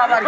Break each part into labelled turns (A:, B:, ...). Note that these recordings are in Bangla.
A: আবার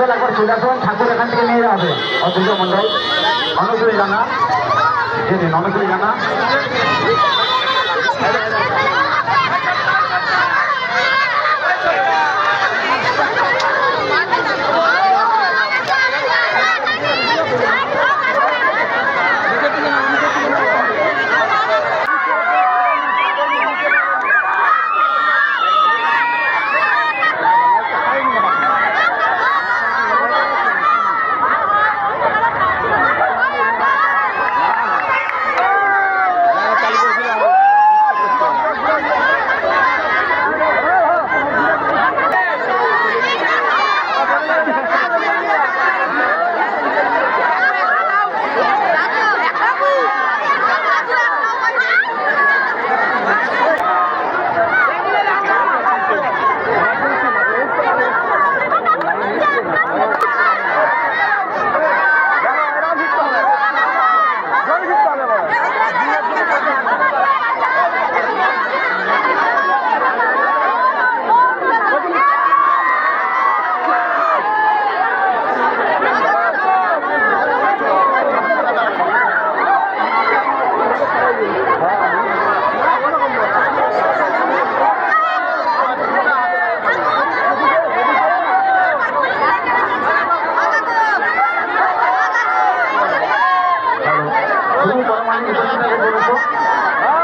B: দল একবার চলে আসুন, ঠাকুর এখান থেকে নিয়ে যাবে। অথচ মন্ডল অনুসূরি জানা। জি দিন অনুসূরি জানা।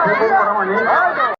B: Gracias.